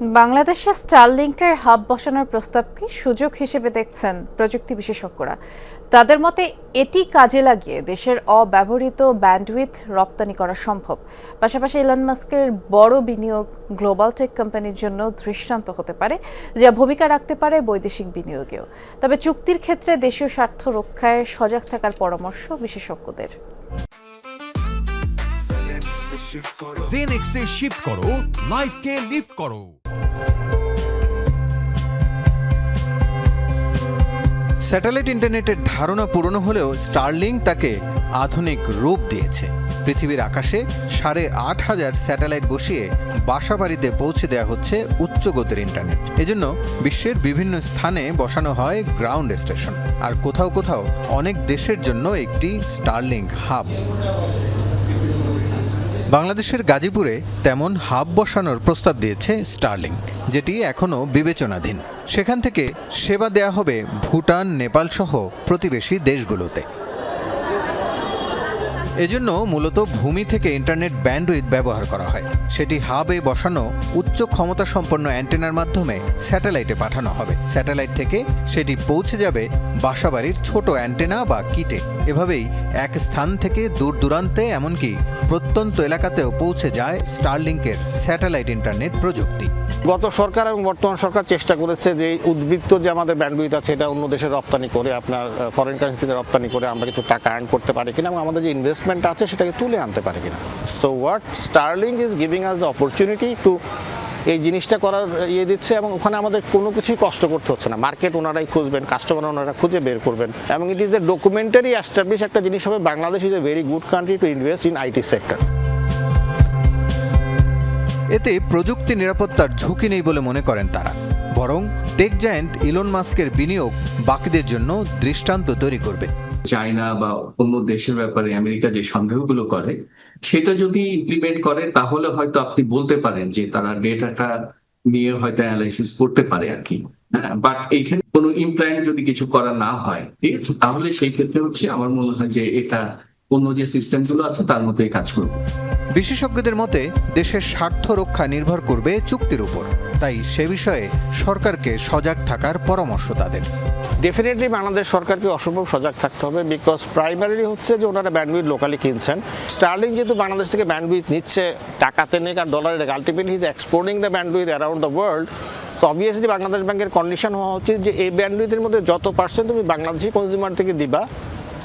বাংলাদেশে স্টারলিংকের হাব বসানোর প্রস্তাবকে সুযোগ হিসেবে দেখছেন প্রযুক্তি বিশেষজ্ঞরা। তাদের মতে, এটি কাজে লাগিয়ে দেশের অব্যবহৃত ব্যান্ডউইথ রপ্তানি করা সম্ভব। পাশাপাশি ইলন মাস্কের বড় বিনিয়োগ গ্লোবাল টেক কোম্পানির জন্য দৃষ্টান্ত হতে পারে, যা ভূমিকা রাখতে পারে বৈদেশিক বিনিয়োগেও। তবে চুক্তির ক্ষেত্রে দেশীয় স্বার্থ রক্ষায় সজাগ থাকার পরামর্শ বিশেষজ্ঞদের। জেনেক্সে শিফট করো লাইফকে লিফট করো। স্যাটেলাইট ইন্টারনেটের ধারণা পুরনো হলেও স্টারলিং তাকে আধুনিক রূপ দিয়েছে। পৃথিবীর আকাশে সাড়ে আট হাজার স্যাটেলাইট বসিয়ে বাসা বাড়িতে পৌঁছে দেওয়া হচ্ছে উচ্চগতির ইন্টারনেট এজন্য বিশ্বের বিভিন্ন স্থানে বসানো হয় গ্রাউন্ড স্টেশন আর কোথাও কোথাও অনেক দেশের জন্য একটি স্টারলিং হাব বাংলাদেশের গাজীপুরে তেমন হাব বসানোর প্রস্তাব দিয়েছে স্টার্লিং, যেটি এখনও বিবেচনাধীন। সেখান থেকে সেবা দেয়া হবে ভুটান নেপাল সহ প্রতিবেশী দেশগুলোতে। এজন্য মূলত ভূমি থেকে ইন্টারনেট ব্যান্ডউইথ ব্যবহার করা হয়। সেটি হাবে বসানো উচ্চ ক্ষমতা সম্পন্ন অ্যান্টেনার মাধ্যমে স্যাটেলাইটে পাঠানো হবে। স্যাটেলাইট থেকে সেটি পৌঁছে যাবে বাসাবাড়ির ছোট অ্যান্টেনা বা কিটে। এভাবেই এক স্থান থেকে দূর দূরান্তে এমনকি প্রত্যন্ত এলাকাতেও পৌঁছে যায় স্টারলিংকের স্যাটেলাইট ইন্টারনেট প্রযুক্তি। গত সরকার এবং বর্তমান সরকার চেষ্টা করেছে যে উদ্বৃত্ত যে আমাদের ব্যান্ডউইথ আছে, এটা অন্য দেশে রপ্তানি করে আপনার ফরেন কারেন্সিতে রপ্তানি করে আমরা কিছু টাকা আর্ন করতে পারি কিনা এবং আমাদের যে ইনভেস্টমেন্ট আছে সেটাকে তুলে আনতে পারি কিনা। So what Starlink is giving us the opportunity to এই জিনিসটা করার ইয়ে দিচ্ছে এবং ওখানে আমাদের কোনো কিছুই কষ্ট করতে হচ্ছে না। মার্কেট ওনারাই খুঁজবেন কাস্টমার ওনারা খুঁজে বের করবেন এবং it is a documentary establish একটা জিনিস হবে Bangladesh is a very good country to invest in IT sector এতে প্রযুক্তি নিরাপত্তার ঝুঁকি নেই বলে মনে করেন তারা। বরং টেক জায়ান্ট ইলন মাস্কের বিনিয়োগ বাকিদের জন্য দৃষ্টান্ত তৈরি করবে। চায়না বা অন্য দেশের ব্যাপারে আমেরিকা যে সন্দেহগুলো করে, সেটা যদি ইমপ্লিমেন্ট করে, তাহলে হয়তো আপনি বলতে পারেন যে তারা ডেটাটা নিয়ে হয়তো অ্যানালাইসিস করতে পারে আর কি। বাট এইখানে কোনো ইমপ্ল্যান্ট যদি কিছু করা না হয়, ঠিক আছে, তাহলে সেই ক্ষেত্রে হচ্ছে আমার মনে হয় যে এটা অন্য যে সিস্টেমগুলো আছে, তার মতোই কাজ করবে। বিশেষজ্ঞদের মতে, দেশের স্বার্থ রক্ষা নির্ভর করবে চুক্তির উপর। তাই সে বিষয়ে সরকারকে সজাগ থাকার পরামর্শ তাদের। ডেফিনেটলি বাংলাদেশ সরকারকে অসম্ভব সজাগ থাকতে হবে বিকজ প্রাইমারিলি হচ্ছে যে ওনারা ব্যান্ডউইথ লোকালি কিনছেন। স্টার্লিং যেহেতু বাংলাদেশ থেকে ব্যান্ডউইথ নিচ্ছে টাকাতে নেই আর ডলারে ultimately his exporting the bandwidth around the world তো অবভিয়াসলি বাংলাদেশ ব্যাংকের কন্ডিশন হওয়া উচিত যে এই ব্যান্ডউইথের মধ্যে যত পার্সেন্ট তুমি বাংলাদেশি কনজিউমার থেকে দিবা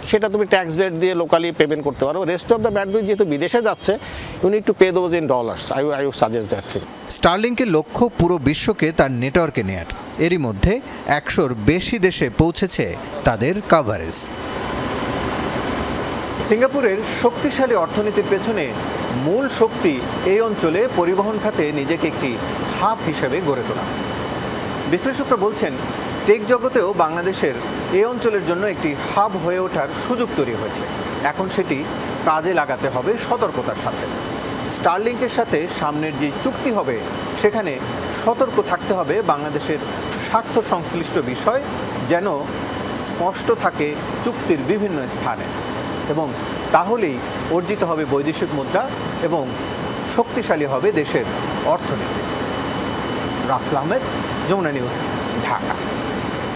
সেটা তুমি ট্যাক্স রেট দিয়ে লোকালি পেমেন্ট করতে পারো। রেস্ট অফ দ্য ব্যান্ডউইথ যেহেতু বিদেশে যাচ্ছে you need to pay those in dollars I I suggest that thing স্টারলিংকের লক্ষ্য পুরো বিশ্বকে তার নেটওয়ার্কে নেয়ার। এরই মধ্যে একশোর বেশি দেশে পৌঁছেছে তাদের কাভারেজ সিঙ্গাপুরের শক্তিশালী অর্থনীতির পেছনে মূল শক্তি এই অঞ্চলে পরিবহন খাতে নিজেকে একটি হাব হিসেবে গড়ে তোলা। বিশ্লেষকরা বলছেন টেক জগতেও বাংলাদেশের এই অঞ্চলের জন্য একটি হাব হয়ে ওঠার সুযোগ তৈরি হয়েছে। এখন সেটি কাজে লাগাতে হবে সতর্কতার সাথে। স্টারলিংকের সাথে সামনের যে চুক্তি হবে, সেখানে সতর্ক থাকতে হবে বাংলাদেশের স্বার্থ সংশ্লিষ্ট বিষয় যেন স্পষ্ট থাকে চুক্তির বিভিন্ন স্থানে। এবং তাহলেই অর্জিত হবে বৈদেশিক মুদ্রা এবং শক্তিশালী হবে দেশের অর্থনীতি। রাসেল আহমেদ, যমুনা নিউজ, ঢাকা।